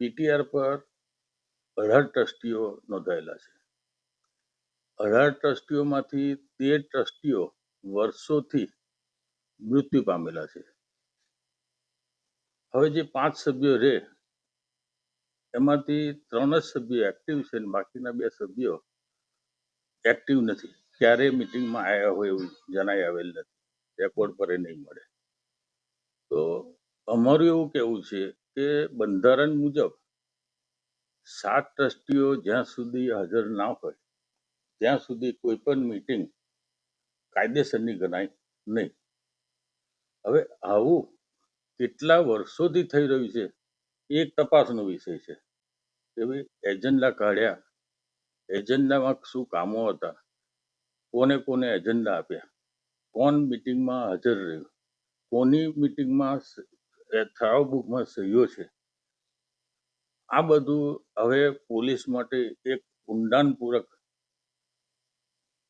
PTR પર અઢાર ટ્રસ્ટીઓ નોંધાયેલા છે. અઢાર ટ્રસ્ટીઓમાંથી તેર ટ્રસ્ટીઓ વર્ષોથી મૃત્યુ પામેલા છે. હવે જે પાંચ સભ્યો રહે, એમાંથી ત્રણ જ સભ્યો એક્ટિવ છે અને બાકીના બે સભ્યો એક્ટિવ નથી. ક્યારેય મિટિંગમાં આવ્યા હોય એવું જણાઈ આવેલ નથી. રેકોર્ડ પર એ નહીં મળે. તો અમારું એવું કહેવું છે કે બંધારણ મુજબ સાત ટ્રસ્ટીઓ જ્યાં સુધી હાજર ના હોય, ત્યાં સુધી કોઈ પણ મિટિંગ કાયદેસરની ગણાય નહીં. હવે આવું કેટલા વર્ષોથી થઈ રહ્યું છે, એ એક તપાસનો વિષય છે. કે ભાઈ એજન્ડા કાઢ્યા, એજન્ડામાં શું કામો હતા, કોને કોને એજન્ડા આપ્યા, કોણ મિટિંગમાં હાજર રહ્યું, કોની મિટિંગમાં ઠરાવ બુકમાં સહીઓ છે. આ બધું હવે પોલીસ માટે એક ઊંડાણપૂર્વક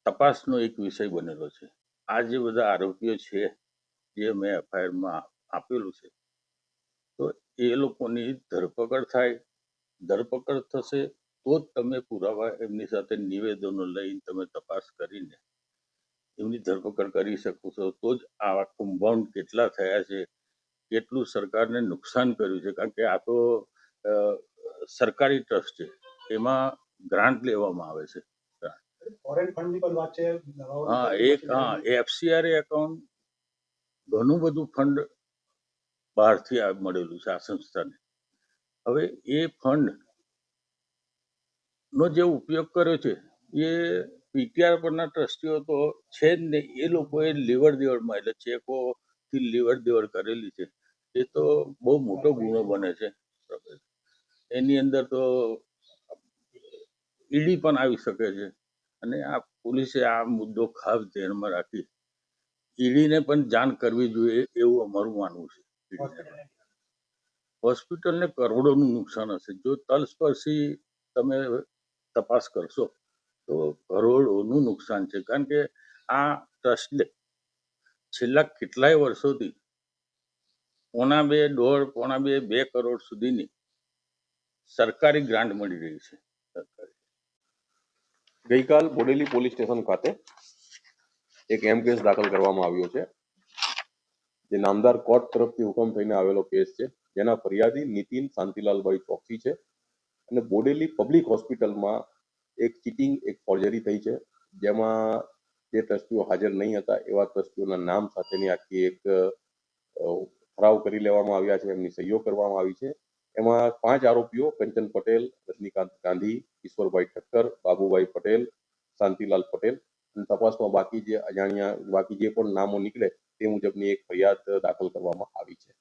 તપાસનો એક વિષય બનેલો છે. આ જે બધા આરોપીઓ છે, જે મેં એફઆઈઆરમાં આપેલું છે, તો એ લોકોની ધરપકડ થાય. ધરપકડ થશે તો જ તમે પુરાવા એમની સાથે નિવેદનો લઈને તમે તપાસ કરીને એમની ધરપકડ કરી શકો છો. તો જ આવા કુંભાઉન્ડ કેટલા થયા છે કેટલું સરકારને નુકસાન કર્યું છે કારણ કે આ તો સરકારી ટ્રસ્ટ છે એમાં ગ્રાન્ટ લેવામાં આવે છે. હા એક હા એફસીઆરએ એકાઉન્ટ ઘણું બધું ફંડ બહારથી મળેલું છે આ સંસ્થાને. હવે એ ફંડ નો જે ઉપયોગ કર્યો છે એ પીટીઆર પરના ટ્રસ્ટીઓ તો છે જ નહીં એ લોકોએ લેવડ દેવડમાં એટલે ચેકોથી લેવડ દેવડ કરેલી છે. એ તો બહુ મોટો ગુનો બને છે. એની અંદર તો ઈડી પણ આવી શકે છે. અને આ પોલીસે આ મુદ્દો ખાસ ધ્યાનમાં રાખી ઈડીને પણ જાણ કરવી જોઈએ એવું અમારું માનવું છે. હોસ્પિટલ હોસ્પિટલને કરોડોનું નુકસાન હશે. જો તલસ્પર્શી તમે તપાસ કરશો તો કરોડોનું નુકસાન છે. કારણ કે આ ટ્રસ્ટને છેલ્લા કેટલાય વર્ષોથી પોણા બે દોઢ, પોણા બે બે કરોડ સુધીની સરકારી ગ્રાન્ટ મળી રહી છે. સરકારી. ગઈકાલ બોડેલી પોલીસ સ્ટેશન ખાતે એક એમ કેસ દાખલ કરવામાં આવ્યો છે. જે નામદાર કોર્ટ તરફથી હુકમ થઈને આવેલો કેસ છે. જેના ફરિયાદી નીતિન શાંતિલાલભાઈ ચોકસી છે. અને બોડેલી પબ્લિક હોસ્પિટલમાં એક ચીટિંગ, એક ફોર્જરી થઈ છે. જેમાં જે ટ્રસ્ટીઓ હાજર નહીં હતા, એવા ટ્રસ્ટીઓના નામ સાથેની આખી એક ઠરાવ કરી લેવામાં આવ્યા છે, એમની સહીઓ કરવામાં આવી છે. એમાં પાંચ આરોપીઓ, કંચન પટેલ, રજનીકાંત ગાંધી ઈશ્વરભાઈ ઠક્કર, બાબુભાઈ પટેલ, શાંતિલાલ પટેલ અને તપાસમાં બાકી જે અજાણ્યા, બાકી જે પણ નામો નીકળે તે મુજબની એક ફરિયાદ દાખલ કરવામાં આવી છે.